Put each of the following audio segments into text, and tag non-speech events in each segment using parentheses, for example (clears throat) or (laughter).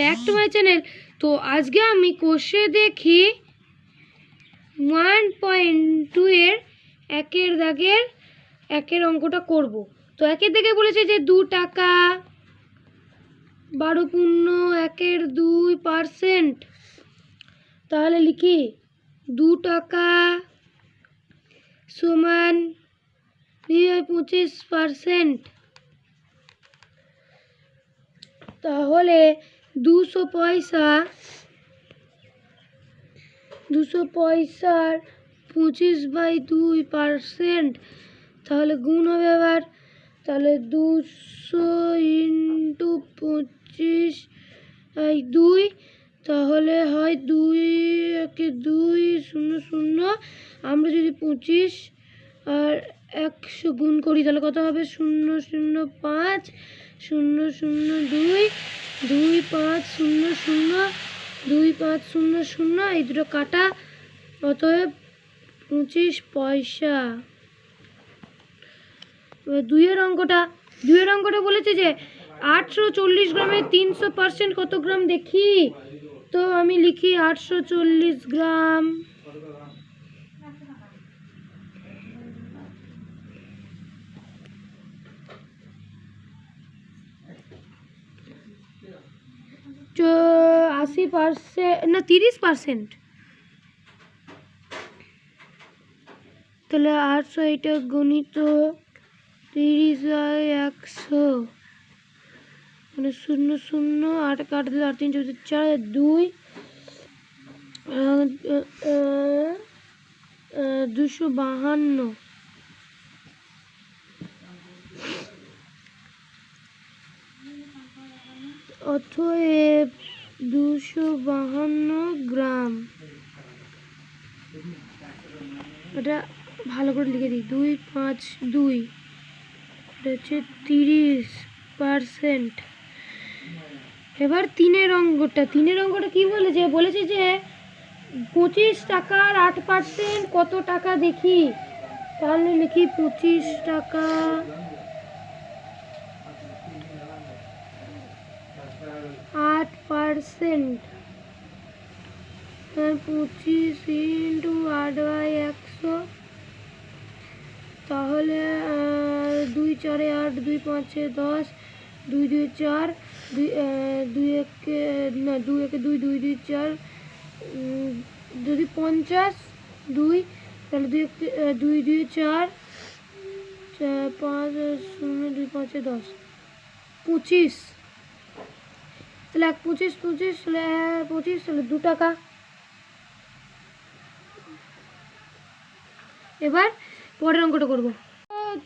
Back to my channel তো আজকে আমি কোষে দেখি ওয়ান পয়েন্ট টু এর একের দাগের একের অঙ্কটা করব। তো একের দাগে বলেছে যে দু টাকা বারো পূর্ণ একের দুই পার্সেন্ট তাহলে লিখি, দু টাকা সমান পঁচিশ পার্সেন্ট তাহলে দুশো পয়সা, দুশো পয়সার পঁচিশ বাই দুই পার্সেন্ট তাহলে গুণ হবে আবার তাহলে দুশো ইন্টু পঁচিশ বাই দুই, তাহলে হয় দুই, একে দুই শূন্য শূন্য, আমরা যদি পঁচিশ আর একশো গুণ করি, তাহলে কত হবে? শূন্য শূন্য পাঁচ শূন্য শূন্য দুই দুই পাঁচ শূন্য শূন্য, দুই পাঁচ শূন্য শূন্য, এই দুটো কাটা। অতএব পঁচিশ পয়সা। দুইয়ের অঙ্কটা। দুইয়ের অঙ্কটা বলেছে যে আটশো চল্লিশ গ্রামে তিনশো পার্সেন্ট কত গ্রাম দেখি? তো আমি লিখি আটশো চল্লিশ গ্রাম। আশি পার্সেন্ট না, তিরিশ পার্সেন্ট। তাহলে আটশো এটা গণিত তিরিশ বাই একশো। মানে শূন্য শূন্য আট কাট দিলে আট তিন চৌদ্দ চার দুই দুশো বাহান্ন। অতএব দুশো বাহান্ন গ্রাম। এটা ভালো করে লিখে দিই। দুই পাঁচ দুই। এটা হচ্ছে তিরিশ পারসেন্ট। এবার তিনের অঙ্কটা। তিনের অঙ্কটা কি বলেছে? বলেছে যে পঁচিশ টাকার আট পার্সেন্ট কত টাকা দেখি? তাহলে লিখি পঁচিশ টাকা আট পার্সেন্ট। পঁচিশ ইন্টু আট বাই একশো। তাহলে দুই চারে আট দুই পাঁচে দশ দুই দুই চার দুই দুই একে না দুই একে দুই দুই দুই চার যদি পঞ্চাশ দুই তাহলে দুই দুই দুই চার, পাঁচ শূন্য দুই পাঁচে দশ। পঁচিশ। তাহলে এক পঁচিশ পঁচিশ তাহলে পঁচিশ তাহলে দু টাকা। এবার পরের অঙ্কটা করব।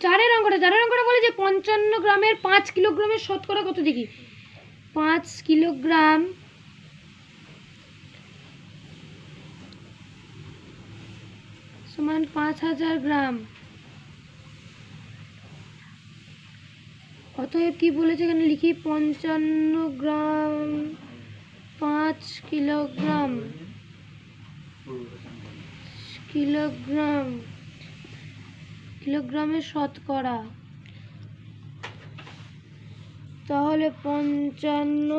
চারের অঙ্কটা চারের অঙ্কটা বলে যে পঞ্চান্ন গ্রামের পাঁচ কিলোগ্রামের শতকরা কত দেখি? পাঁচ কিলোগ্রাম সমান পাঁচ হাজার গ্রাম। অতএব কি বলেছে এখানে লিখি পঞ্চান্ন গ্রাম পাঁচ কিলোগ্রাম? কিলোগ্রাম। কিলোগ্রামের শতকরা। তাহলে পঞ্চান্ন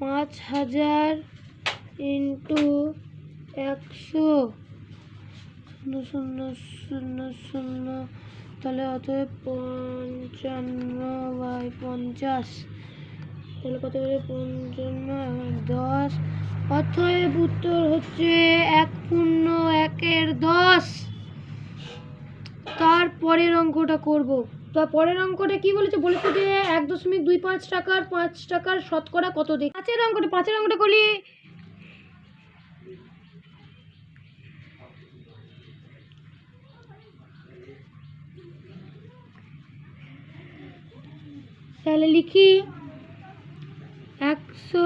পাঁচ হাজার ইন্টু একশো। শূন্য শূন্য শূন্য শূন্য তাহলে অতএব পঞ্চান্ন বাই পঞ্চাশ। তাহলে কত করে? পঞ্চান্ন দশ। অতএব উত্তর হচ্ছে এক পূর্ণ একের দশ। তারপরের অঙ্কটা করব। পরের অঙ্কটা কি বলেছে? বলেছে যে এক দশমিক দুই পাঁচ টাকার পাঁচ টাকার শতকরা কত দেখ পাঁচের অঙ্কটা পাঁচের অঙ্কটা করলি তাহলে লিখি একশো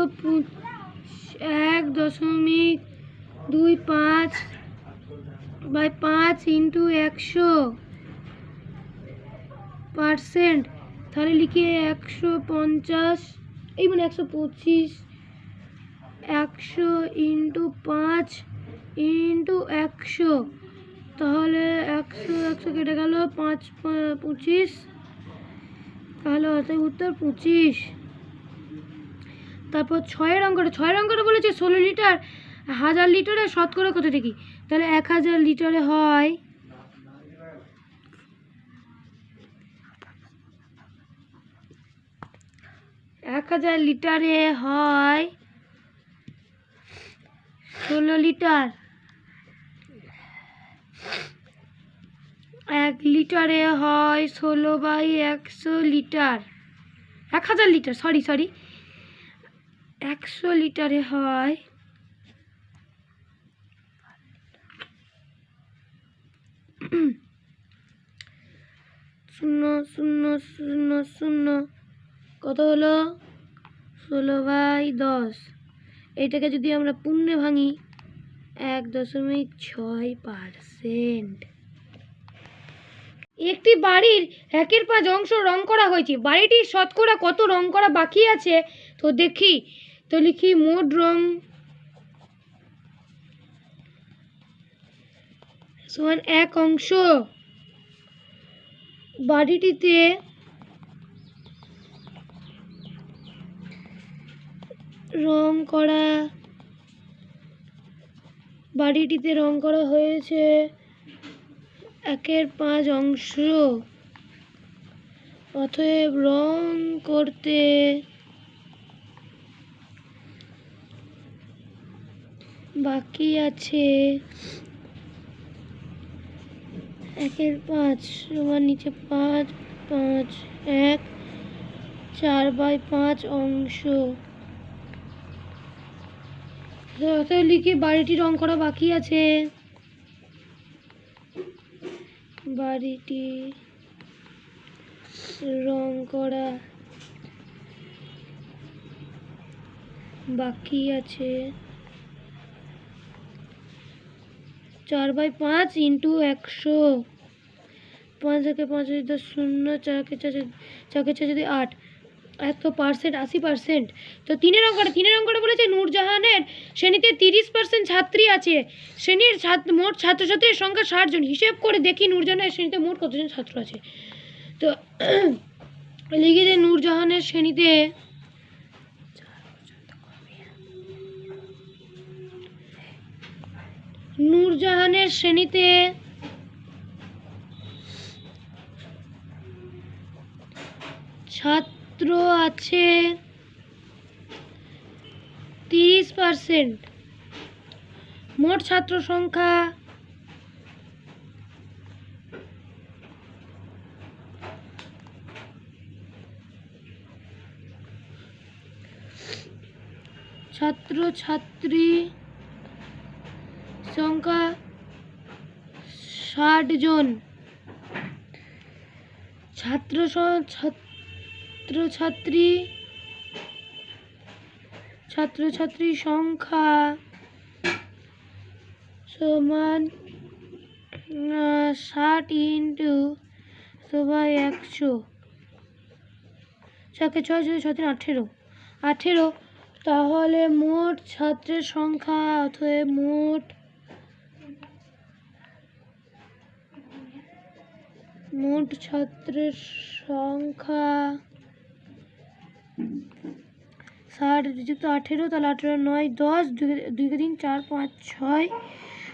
এক দশমিক দুই পাঁচ বাই পাঁচ ইন্টু একশো পারসেন্ট। তাহলে লিখি একশো পঞ্চাশ, এই মানে একশো পঁচিশ, একশো ইন্টু পাঁচ ইন্টু একশো। তাহলে একশো একশো কেটে গেল পাঁচ, পঁচিশ। তাহলে অতএব উত্তর পঁচিশ। তারপর ছয়ের অঙ্কটা ছয়ের অঙ্কটা বলেছে ষোলো লিটার, হাজার লিটারে শতকরা কত দেখি তাহলে এক হাজার লিটারে হয় এক হাজার লিটারে হয় ষোলো লিটার। এক লিটারে হয় ষোলো বাই একশো লিটার। এক হাজার লিটার সরি সরি একশো লিটারে হয় শূন্য শূন্য শূন্য শূন্য। কত হলো? ষোলো বাই দশ। এটাকে যদি আমরা পূর্ণে ভাঙি, এক দশমিক ছয় পার্সেন্ট। একটি বাড়ির একের পাঁচ অংশ রং করা হয়েছে। বাড়িটির শতকরা কত রং করা বাকি আছে? তো দেখি, তো লিখি মোট রং। সমান এক অংশ। বাড়িটিতে রং করা, বাড়িটিতে রং করা হয়েছে। একের পাঁচ অংশ। অতএব রং করতে বাকি আছে একের পাঁচ সমান নিচে পাঁচ পাঁচ, এক, চার বাই পাঁচ অংশ। লিখি বাড়িটি রং করা বাকি আছে। বাড়িটি রং করা বাকি আছে। চার বাই পাঁচ ইন্টু একশো। পাঁচ একে পাঁচ যদি দশ শূন্য, চারকে চার চারকে চার যদি আট। এত পার্সেন্ট আশি পার্সেন্ট তো তিনের অঙ্কটা তিনের অঙ্কটা বলেছে নূরজাহানের। শ্রেণীতে তিরিশ পার্সেন্ট ছাত্রী আছে। শ্রেণির মোট ছাত্রছাত্রীর সংখ্যা ষাট জন। হিসেব করে দেখি নূরজাহানের শ্রেণীতে মোট কতজন ছাত্র আছে। তো (clears throat) লিখে যে নূরজাহানের শ্রেণীতে নূরজাহানের শ্রেণীতে ছাত্র আছে তিরিশ পার্সেন্ট মোট ছাত্র সংখ্যা ছাত্র ছাত্রী সংখ্যা ষাট জন। ছাত্র ছাত্র ছাত্রী ছাত্রছাত্রী সংখ্যা সমান ষাট ইন্টু সবাই একশো। ছকে ছয় ছয় তিন আঠেরো। আঠেরো, তাহলে মোট ছাত্রের সংখ্যা অথবা মোট মোট ছাত্রের সংখ্যা ষাট যুক্ত আঠেরো, তাহলে আঠেরো, নয়, দশ, দুই দুই, তিন, চার, পাঁচ, ছয়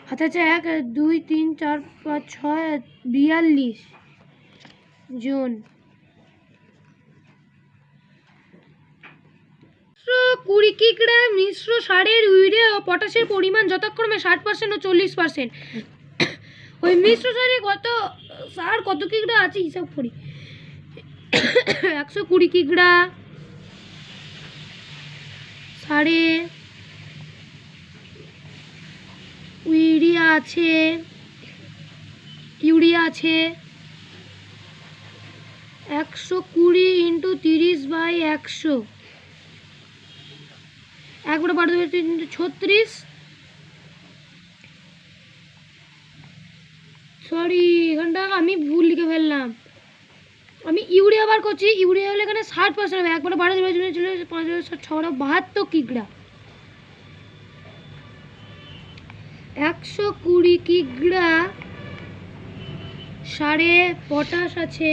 হাতে আছে এক, দুই, তিন, চার, পাঁচ, ছয়, বিয়াল্লিশ জন। কুড়ি কিগ্রা মিশ্র সারের ও পটাশের পরিমাণ যথাক্রমে ষাট পার্সেন্ট ও চল্লিশ পার্সেন্ট ওই মিশ্র সারে কত, সার কত কিগ্রা আছে, হিসাব করি। একশো কুড়ি কিগ্রা সারে ইউরিয়া আছে। ইউরিয়া আছে। একশো কুড়ি ইন্টু তিরিশ বাই একশো। একবারে বারো তিনটে ছত্রিশ। সরি এখানটা আমি ভুল লিখে ফেললাম। আমি ইউরিয়া বার করছি, ইউরিয়া হলে এখানে ষাট পার্সেন্ট হবে। একবারে বারো চলে চলে পাঁচ বাহাত্তর কিগ্রা। একশো কুড়ি কিগ্রা। সারে পটাশ আছে।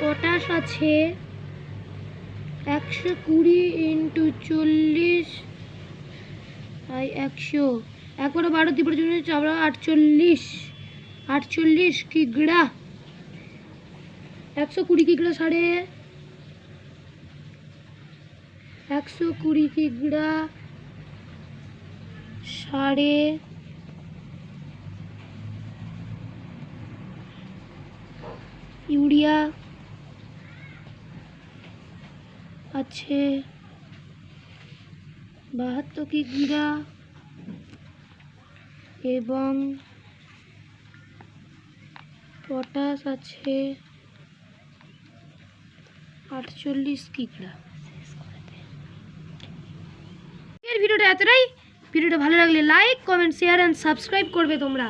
পটাশ আছে। একশো কুড়ি ইন্টু চল্লিশ আর একশো। একবারো বারো তিপ্পান্ন চল্লিশ চাবড়া আটচল্লিশ আটচল্লিশ কিগ্রা একশো কুড়ি কিগড়া সাড়ে একশো কুড়ি কিগড়া সাড়ে ইউরিয়া আছে। বাহাত্তর কিগ্রা এবং পটাশ আছে আটচল্লিশ কিগ্রা ভিডিওটা এতটাই। ভিডিওটা ভালো লাগলে like comment share and subscribe করবে তোমরা।